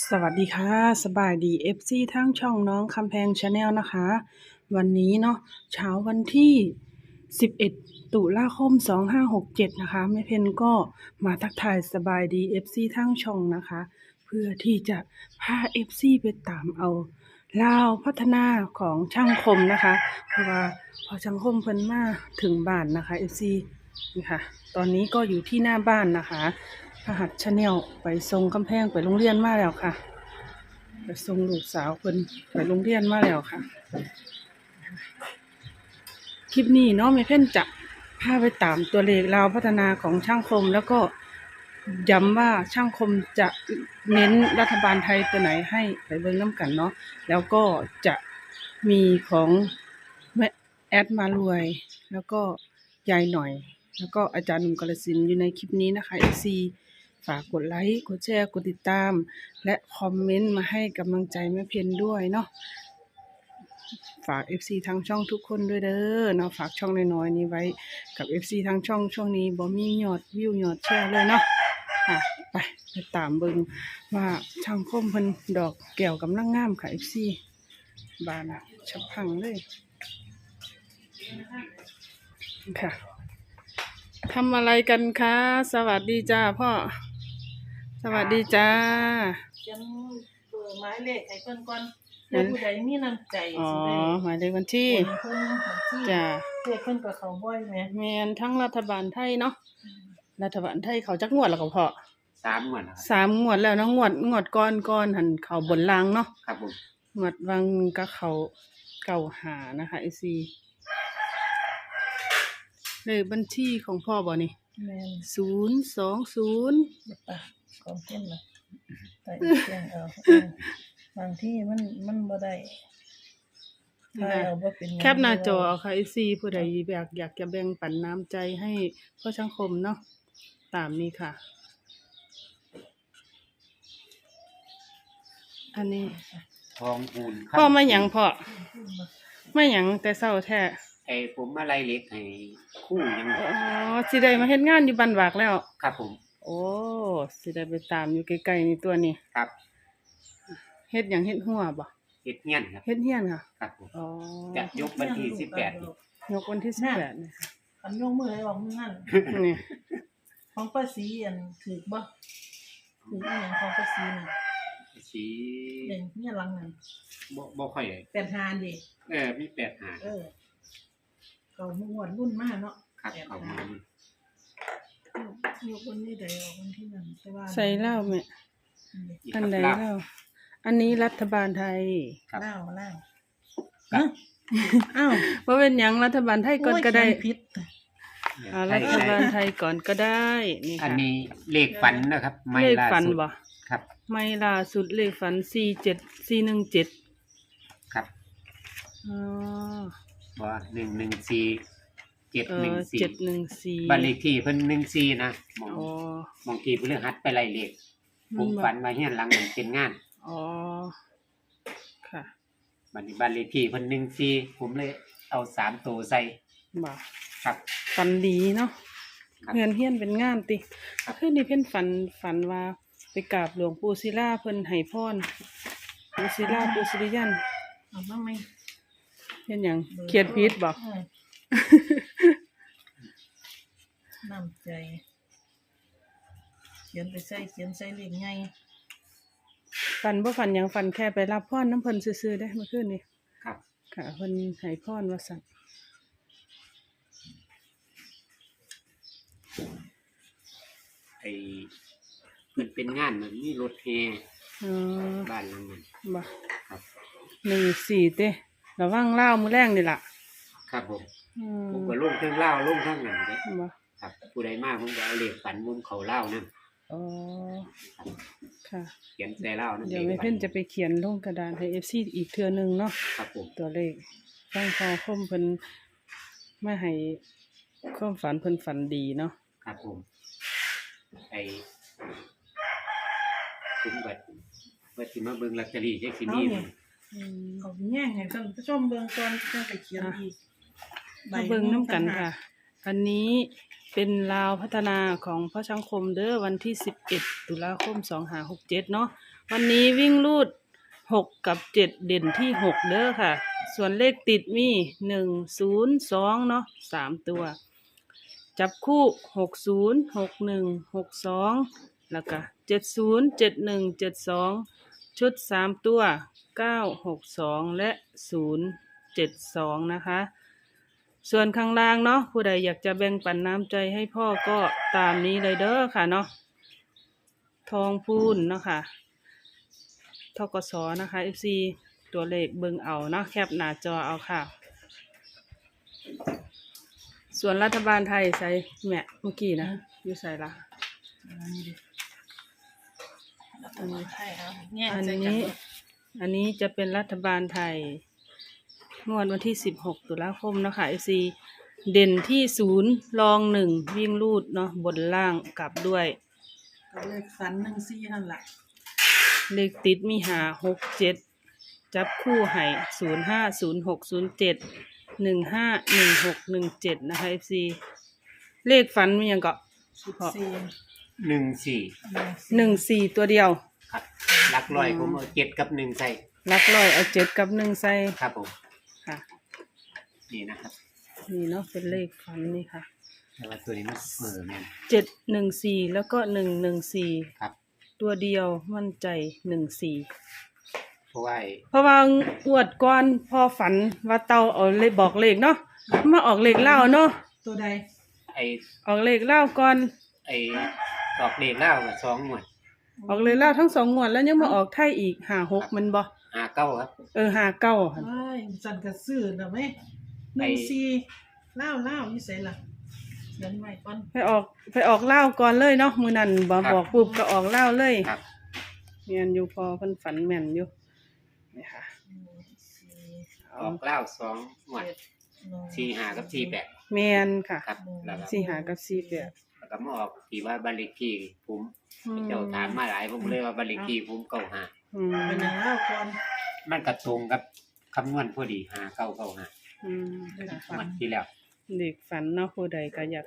สวัสดีค่ะสบายดี FC ทั้งช่องน้องคำแพงชาแนลนะคะ วันนี้เนาะเช้าวันที่ 11 ตุลาคม 2567 นะคะแม่เพนก็มาทักทายสบายดี FC ทั้งช่องนะคะ เพื่อที่จะพา FC ไปตามเอาลาวพัฒนาของช่างคมนะคะ เพราะว่าพอช่างคมเพิ่นมาถึงบ้านนะคะ FC นี่ค่ะ ตอนนี้ก็อยู่ที่หน้าบ้านนะคะ พหัสชาแนลไปทรงกำแพงไปโรงเรียนมาแล้วค่ะ ไปทรงลูกสาวเพิ่นไปโรงเรียนมาแล้วค่ะ คลิปนี้เนาะแม่เพ่นจะพาไปตามตัวเลขราวพัฒนาของช่างคมแล้วก็ย้ำว่าช่างคมจะเน้นรัฐบาลไทยตัวไหนให้ไปเบิ่งน้ำกันเนาะแล้วก็จะมีของแอดมารวย แล้วก็ยายหน่อย แล้วก็อาจารย์หนุ่มกาลสินอยู่ในคลิปนี้นะคะเอซี ฝากกดไลค์ กดแชร์ กดติดตาม และคอมเมนต์มาให้กำลังใจแม่เพียนด้วยเนาะ ฝาก FC ทางช่องทุกคนด้วยเด้อเนาะ ฝากช่องน้อยๆนี้ไว้กับ FC ทางช่องช่วงนี้บ่มีหยอดวิวหยอดแชร์เลยเนาะค่ะไปไปตามเบิงว่าช่างคมเพิ่นดอกแก้วกำลังงามค่ะ FC บานชับพังเลยค่ะทำอะไรกันคะ สวัสดีจ้าพ่อ สวัสดีจ้าจังเปิดไม้เลขให้เพิ่นก่อนงั้เพื่อนผู้ใดมีน้ำใจอ๋อสิได้หมายเลขวันที่โอนให้เพิ่นบัญชีจ้าเลขเพิ่นกับเขาบ่อยแหมแมนทั้งรัฐบาลไทยเนาะ รัฐบาลไทยเขาจักงวดแล้วก็พอสามหมวดนะครับ สามงวดแล้วเนาะงวดงวดก่อนก่อนหันเขาบนลางเนาะ ครับผมงวดวังก็เขาเก่าหานะคะไอซีเลขบัญชีของพ่อบ่นี่แม่นศูนย์สองศูนย์ เดี๋ยวปะของเพิ่นน่ะแต่อีกแจ้งเอาเอาบางที่มันมันบ่ได้ถ้าเอาบ่เป็นแคปหน้าจอเอาค่ะไอซีผู้ใดอยากอยากจะแบ่งปันน้ำใจให้พ่อช่างคมเนาะตามนี้ค่ะ อันนี้ทองปูนพ่อไม่หยังพ่อไม่หยังแต่เศร้าแท้ไอ้ผมมาไล่เล็กให้คู่ยังอ๋อสิได้มาเฮ็ดงานอยู่บ้านวากแล้ว ครับผม โอ้สิได้ไปตามอยู่ใกล้ๆนี่ตัวนี้ครับเฮ็ดหยังเฮ็ดหัวบ่เฮ็ดเงี้ยนครับเฮ็ดเฮียนค่ะครับผมอ๋อจะยกวันที่สิบแปดยกวันที่สิบแปดนี่ค่ะอันยกมือให้ออกมือนั่นนี่ของป้าสีอันถูกบ่ถูกอีหยังของป้าสีน่ะสีเด่นเนี่ยหลังนั่นบ่บ่ค่อยแปดหาดิเออมีแปดหาเออเขาหวดรุ่นมากเนาะครับแปดเขาหามา ยกวันนี้ใดออกวันที่นั่นแต่ว่าใส่เหล้าแม่อีกอันใดครับเหล้าอันนี้รัฐบาลไทยครับเล่าเล่าครับอ้าวว่าเป็นหยังรัฐบาลไทยก่อนก็ได้โยเขียนผิดอ่ารัฐบาลไทยก่อนก็ได้นี่อันค่ะนี้เลขฝันนะครับ ไม่เลขล่าฝันสุดบ่ครับ ไม่ล่าสุดเลขฝันสี่เจ็ดสี่หนึ่งเจ็ดครับอ๋อว่าหนึ่งหนึ่งสี่ เจ็ดเอหนึ่งอสี่เจ็ดหนึ่งสี่บ้านเลขที่เพิ่นหนึ่งสี่นะมองอ๋อมองทีเพื่อหัดไปไล่เลขผมฝันมาเฮียนหลังนั้นเป็นงานอ๋อค่ะบันนี้บ้านเลขที่เพิ่นหนึ่งสี่ผมเลยเอาสามตัวใส่บ่าครับ ฝันดีเนาะครับเงินเฮียนเป็นงานติครับ คือนี่เพิ่นฝันฝันว่าไปกราบหลวงปู่ศิลาเพิ่นให้พรปู่ศิลาปู่ศิริยันเอาบ้างไหมเห็นหยังเขียนผิดบ่ เออ น้ำใจ เขียนไปใส่เขียนใส่เลขไงฝันบ่ฝันหยังฝันแค่ไปรับพรน้ำเพิ่นซื่อๆได้เมื่อคืนนี้ครับ ค่ะเพิ่นให้พรว่าซั่นไอเพิ่นเป็นงานมันมีรถแห่อ๋อบ้านหลังนั้นบ่ครับ หนึ่งสี่เต้ระวังเล่าวมื้อแรงนี่ล่ะ ครับผมอืมผมก็ลงเครื่องเล่าวลงข้างนั้นเลยบ่ ครับ ผู้ใดมาผมก็เอาเลขฝันมุมเขาเล่าวนั่นอ๋อค่ะ เขียนใส่เล่าวนั่นเดี๋ยวลแม่ขฝัเพิ่นจะไปเขียนลงกระดานให้ FC อีกเทื่อหนึงเนาะครับผมตัวเลขตั้งพอคมเพิ่นมาให้ความฝันเพิ่นฝันดีเนาะครับผมไอผมบัดว่าสิมาเบิ่งลอตเตอรี่จักสิมีบ่อืมเขาแง่งให้ท่านผู้ชมเบิ่งก่อนจะไปเขียนอีกมาเบิ่งน้ำกันค่ะ อันนี้ เป็นลาวพัฒนาของพระชังคมเด้อวันที่ 11 ตุลาคม 2567 เนาะวันนี้วิ่งรูดหกกับเจ็ดเด่นที่หกเด้อค่ะ ส่วนเลขติดมีหนึ่งศูนย์สองเนาะสามตัว จับคู่หกศูนย์หกหนึ่งหกสองแล้วก็เจ็ดศูนย์เจ็ดหนึ่งเจ็ดสองชุดสามตัวเก้าหกสองและศูนย์เจ็ดสองนะคะ ส่วนข้างล่างเนาะผู้ใดอยากจะแบ่งปันน้ำใจให้พ่อก็ตามนี้เลยเด้อค่ะเนาะทองพูนเนาะค่ะทกสนะคะ FC ตัวเลขเบิ่งเอาเนาะแคปหน้าจอเอาค่ะ ส่วนรัฐบาลไทยใส่แม่เมื่อกี้นะอยู่ใส่ละอันนี้ดิรัฐบาลไทยเอาแง่อันใจกันี้เบิดอันนี้จะเป็นรัฐบาลไทย งวดวันที่สิบหกตุลาคมเนาะคะ FC เด่นที่ศูนย์รองหนึ่งวิ่งลูดเนาะบนล่างกลับด้วยก็เลขฝันหนึ่งสี่นั่นแหละเลขติดมีหาหกเจ็ดจับคู่ให้ศูนย์ห้าศูนย์หกศูนย์เจ็ดหนึ่งห้าหนึ่งหกหนึ่งเจ็ดนะคะ FC เลขฝันมีอย่างก็สิบสี่หนึ่งสี่หนึ่งสี่ตัวเดียวครับหลักร้อยผมเอาเจ็ดกับหนึ่งใส่ลักร้อยเอาเจ็ดกับหนึ่งใส่ ครับผม ค่ะ นี่นะครับนี่เนาะเป็นเลขฝันนี่ค่ะ แต่ว่าตัวนี้มันเออแม่นเจ็ดหนึ่งสี่แล้วก็หนึ่งหนึ่งสี่ครับ ตัวเดียวมั่นใจหนึ่งสี่เพราะว่าไอ้เพราะว่างวดก่อนพ่อฝันว่าเตาเอาเลขบอกเลขเนาะมาออกเลขเล่าเนาะตัวใด ไอ้ออกเลขเล่าก่อน ไอ้ดอกเด็กเล่ากับสองหน่วยออกเลขเล่าทั้งสองงวดแล้วยังมาออกไทยอีกหาหกมันบ่ หาเก้าครับ เออหาเก้าค่ะว้ายสันกระซื้อนะไหมหนึ่งสี่เล่าเล่าอยู่ใส่ละเขียนใหม่ก่อนไปออกไปออกเล่าก่อนเลยเนาะมือนั่นบ่บอกปุ๊บก็ออกเล่าเลยครับ เมียนอยู่พอเพิ่นฝันแม่นอยู่นี่ค่ะหนึ่งสี่เอาออกเล่าสองหน่วยเจ็ดหนึ่งสี่หากับสี่แปดแม่นค่ะครับแล้วก็สี่หากับสี่แปดแล้วก็มาออกที่ว่าบัลลิกีผมเจ้าถามมาหลายผมเลยว่าบัลลิกีผมเก้าหา อืมเป็นอย่างเล่าก่อนมันกระตรงกับคำนวณพอดีหาเก้าเก้าหาอืมงวันที่แล้วเด็กฝันเนาะผู้ใดก็อยาก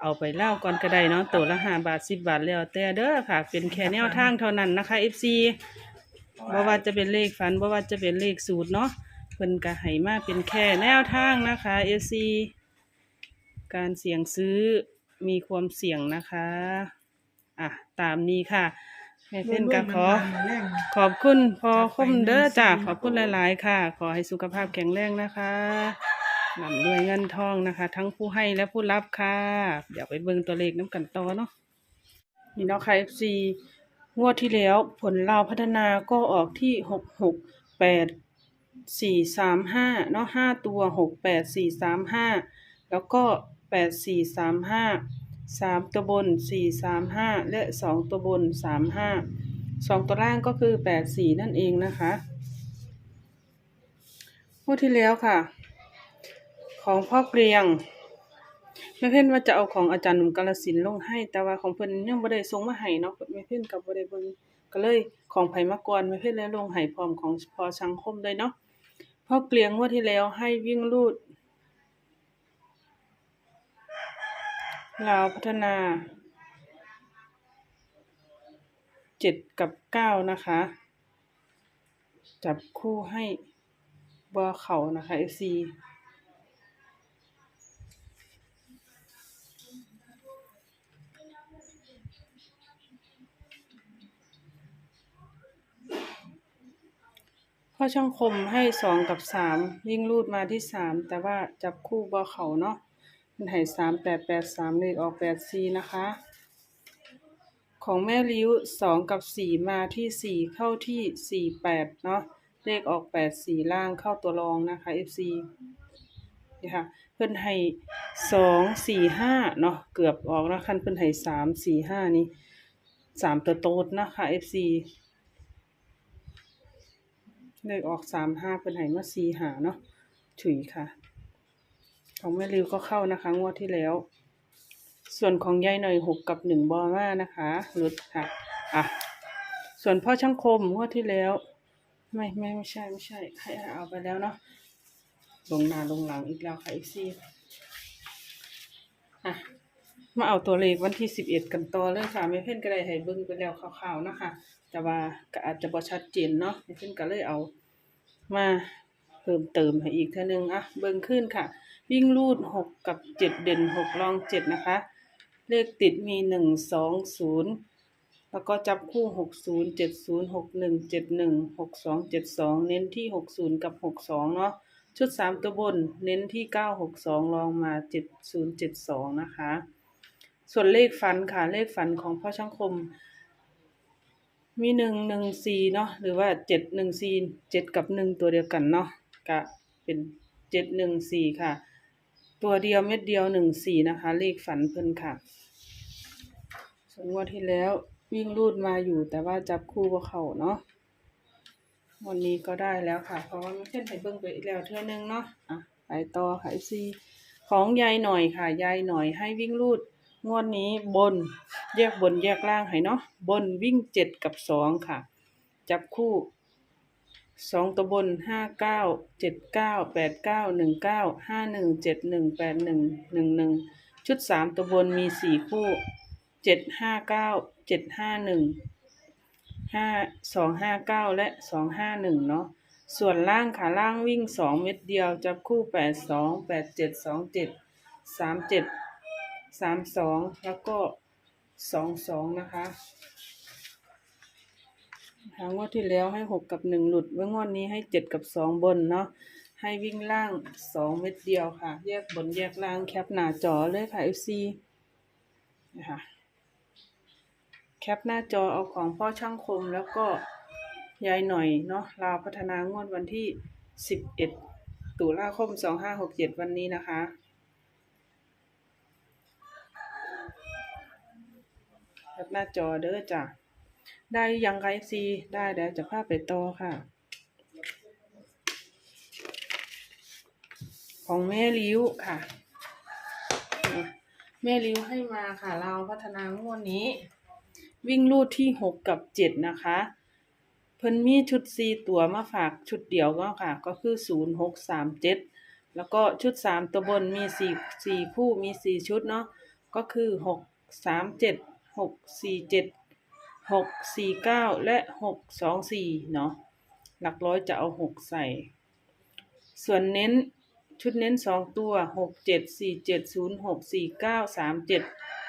เอาไปเล่าก่อนก็ได้เนาะตัวละห้าบาทสิบบาทแล้วแต่เด้อค่ะ เป็นแค่แนวทางเท่านั้นนะคะ FC บ่ว่าจะเป็นเลขฝันบ่ว่าจะเป็นเลขสูตรเนาะเพิ่นก็ให้มาเป็นแค่แนวทางนะคะ FC การเสี่ยงซื้อมีความเสี่ยงนะคะ อะ ตามนี้ค่ะ แม่เพิ่นก็ขอมาแรงขอบคุณพอคมเด้อจ้าขอบคุณหลาย ๆ ค่ะ ขอให้สุขภาพแข็งแรงนะคะนำด้วยเงินทองนะคะ ทั้งผู้ให้และผู้รับค่ะ เดี๋ยวไปเบิ่งตัวเลขน้ำกันต่อเนาะนี่เนาะค่ะ FC งวดที่แล้วผลเราวพัฒนาก็ออกที่หกหกแปดสี่สามห้าเนาะห้าตัวหกแปดสี่สามห้าแล้วก็แปดสี่สามห้า สามตัวบนสี่สามห้าและสองตัวบนสามห้าสองตัวล่างก็คือแปดสี่นั่นเองนะคะงวดที่แล้วค่ะ ของพ่อเกรียงแม่เพ่นว่าจะเอาของอาจารย์หนุ่มกาลสินลงให้ แต่ว่าของเพิ่อนยังบ่ได้ส่งมาให้เนาะแม่เพ่นกับบ่ได้เบิ่งก็เลยของไผ่มากรแม่เพ่นแล้วลงให้พร้อมของพอสังคมเลยเนาะพ่อเกรียงงวดที่แล้วให้วิ่งลูด ลาพัฒนาเจ็ดกับเก้านะคะ จับคู่ให้บัวเขานะคะ FC พ่อช่างคมให้สองกับสามวิ่งรูดมาที่สามแต่ว่าจับคู่บัวเขาเนาะ มันให้สามแปดแปดสามเลขออกแปดสี่นะคะ ของแม่ริ้วสองกับสี่มาที่สี่เข้าที่สี่แปดเนาะเลขออกแปดสี่ล่างเข้าตัวรองนะคะ FC นี่ค่ะเพิ่นให้สองสี่ห้าเนาะเกือบออกแล้วคันเพิ่นให้สามสี่ห้านี่สามตัวโต๊ดนะคะ FC เลขออกสามห้าเพิ่นให้มาสี่หาเนาะถุยค่ะ ของแม่ริวก็เข้านะคะ งวดที่แล้ว ส่วนของยายหน่อยหกกับหนึ่งบอมานะคะหลุดค่ะอะ ส่วนพ่อช่างคมงวดที่แล้ว ไม่ไม่ไม่ใช่ไม่ใช่ ให้เอาไปแล้วเนาะลงหน้าลงหลังอีกแล้วค่ะอีกซี่อะมาเอาตัวเลขวันที่สิบเอ็ดกันต่อเลยค่ะไม่เพ่นก็ได้ให้เบิ้งไปแล้วคร่าวๆนะคะแต่ว่าก็อาจจะบ่ชัดเจนเนาะเพ่นก็เลยเอา มาเพิ่มเติมให้อีกเท่านึงอะเบิ่งขึ้นค่ะ วิ่งรูดหกกับเจ็ดเด่นหกรองเจ็ดนะคะ เลขติดมีหนึ่งสองศูนย์แล้วก็จับคู่หกศูนย์เจ็ดศูนย์หกหนึ่งเจ็ดหนึ่งหกสองเจ็ดสองเน้นที่หกศูนย์กับหกสองเนาะชุดสามตัวบนเน้นที่เก้าหกสองรองมาเจ็ดศูนย์เจ็ดสองนะคะ ส่วนเลขฝันค่ะเลขฝันของพ่อช่างคมมีหนึ่งหนึ่งสี่เนาะหรือว่าเจ็ดหนึ่งสี่เจ็ดกับหนึ่งตัวเดียวกันเนาะก็เป็นเจ็ดหนึ่งสี่ค่ะ ตัวเดียวเม็ดเดียวหนึ่งสี่นะคะ เลขฝันเพิ่นค่ะ ส่วนงวดที่แล้ววิ่งรูดมาอยู่แต่ว่าจับคู่บ่เขาเนาะวันนี้ก็ได้แล้วค่ะ เพราะว่ามันขึ้นให้เบิ่งไปอีกแล้วเท่านึงเนาะอะไปต่อค่ะซีของยายหน่อยค่ะยายหน่อยให้วิ่งรูด งวดนี้บนแยกบนแยกล่างให้เนาะบนวิ่งเจ็ดกับสองค่ะ จับคู่ สองตัวบนห้าเก้าเจ็ดเก้าแปดเก้าหนึ่งเก้าห้าหนึ่งเจ็ดหนึ่งแปดหนึ่งหนึ่งหนึ่งชุดสามตัวบนมีสี่คู่เจ็ดห้าเก้าเจ็ดห้าหนึ่งห้าสองห้าเก้าและสองห้าหนึ่งเนาะส่วนล่างค่ะล่างวิ่งสองเม็ดเดียวจับคู่แปดสองแปดเจ็ดสองเจ็ดสามเจ็ดสามสองแล้วก็สองสองนะคะ หางวดที่แล้วให้หกกับหนึ่งหลุดเมื่องวดนี้ให้เจ็ดกับสองบนเนาะให้วิ่งล่างสองเม็ดเดียวค่ะ แยกบนแยกล่างแคปหน้าจอเลยค่ะ FC นะคะแคปหน้าจอเอาของพ่อช่างคมแล้วก็ยายหน่อยเนาะลาวพัฒนางวดวันที่สิบเอ็ดตุลาคมสองห้าหกเจ็ดวันนี้นะคะ แคปหน้าจอเด้อจ้ะ ได้ยังไงซีได้เดี๋ยวจะพาไปต่อค่ะ ของแม่ลิ้วค่ะ แม่ลิ้วให้มาค่ะ เราพัฒนางวดนี้ วิ่งลูดที่หกกับเจ็ดนะคะเพิ่นมีชุดสี่ตัวมาฝากชุดเดียวก็ค่ะ ก็คือศูนย์หกสามเจ็ดแล้วก็ชุดสามตัวบนมีสี่สี่คู่มีสี่ชุดเนาะก็คือหกสามเจ็ดหกสี่เจ็ด หกสี่เก้าและหกสองสี่เนาะหลักร้อยจะเอาหกใส่ ส่วนเน้นชุดเน้นสองตัวหกเจ็ดสี่เจ็ดศูนย์หกสี่เก้าสามเจ็ด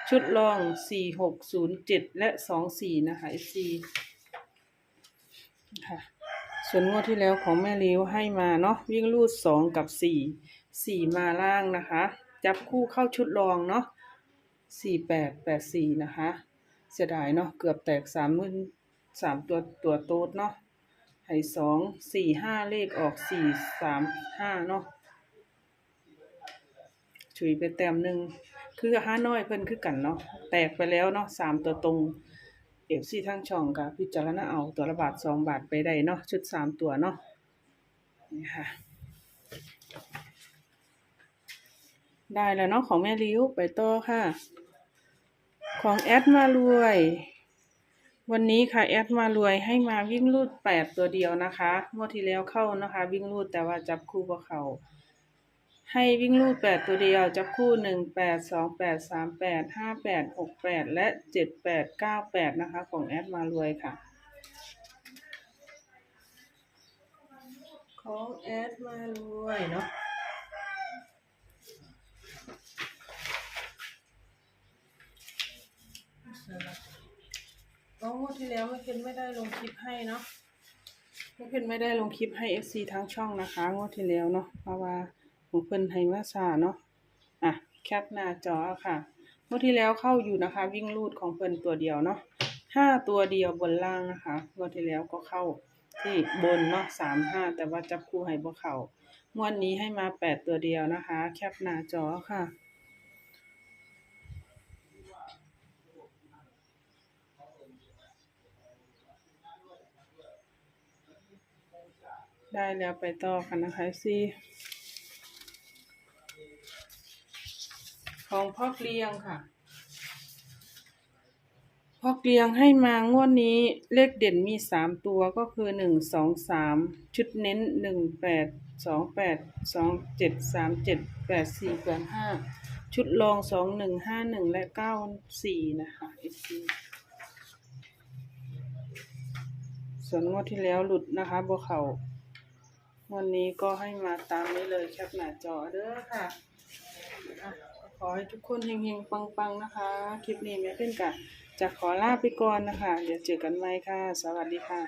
ชุดรองสี่หกศูนย์เจ็ดและสองสี่นะคะ FC ค่ะส่วนงวดที่แล้วของแม่ลิ้วให้มาเนาะวิ่งรูดสองกับสี่สี่มาล่างนะคะ จับคู่เข้าชุดรองเนาะสี่แปดแปดสี่นะคะ เสียดายเนาะเกือบแตกสามมื่นสามตัวตัวโต๊ดเนาะให้สองสี่ห้าเลขออกสี่สามห้าเนาะฉุยไปแต้มหนึ่งคือห้าน้อยเพิ่นคือกันเนาะแตกไปแล้วเนาะสามตัวตรงเอฟซีทั้งช่องก็พิจารณาเอาตัวละบาทสองบาทไปได้เนาะชุดสามตัวเนาะนี่ค่ะ ได้แล้วเนาะของแม่ริ้วไปต่อค่ะ ของแอดมารวย วันนี้ค่ะแอดมารวยให้มาวิ่งรูดแปดตัวเดียวนะคะงวดที่แล้วเข้านะคะ วิ่งรูดแต่ว่าจับคู่กับเขาให้วิ่งรูดแปดตัวเดียว จับคู่หนึ่งแปดสองแปดสามแปดห้าแปดหกแปดและเจ็ดแปดเก้าแปดนะคะ ของแอดมารวยค่ะ ของแอดมารวยเนาะ ก็งวดที่แล้วไม่เพนไม่ได้ลงคลิปให้เนาะไม่เพนไม่ได้ลงคลิปให้ FC ทั้งช่องนะคะงวดที่แล้วเนาะเพราะว่าของเพิ่นให้มาซาเนาะอะแคปหน้าจอค่ะงวดที่แล้วเข้าอยู่นะคะ วิ่งลูดของเพิ่นตัวเดียวเนาะห้าตัวเดียวบนล่างนะคะงวดที่แล้วก็เข้าที่บนเนาะสามห้าแต่ว่าจับคู่ให้บ่เข้างวดนี้ให้มาแปดตัวเดียวนะคะ แคปหน้าจอค่ะ ได้แล้วไปต่อกันนะคะซีของพ่อเกลียงค่ะพ่อเกลียงให้มางวดนี้เลขเด่นมีสามตัวก็คือหนึ่งสองสามชุดเน้นหนึ่งแปดสองแปดสองเจ็ดสามเจ็ดแปดสี่แปดห้าชุดรองสองหนึ่งห้าหนึ่งและเก้าสี่นะคะ FC ส่วนงวดที่แล้วหลุดนะคะบัวเขา วันนี้ก็ให้มาตามนี้เลยแคปหน้าจอเด้อค่ะ ขอให้ทุกคนเฮงๆ ปังๆ นะคะ คลิปนี้แม่เพ่นกะจะขอลาไปก่อนนะคะ เดี๋ยวเจอกันใหม่ค่ะ สวัสดีค่ะ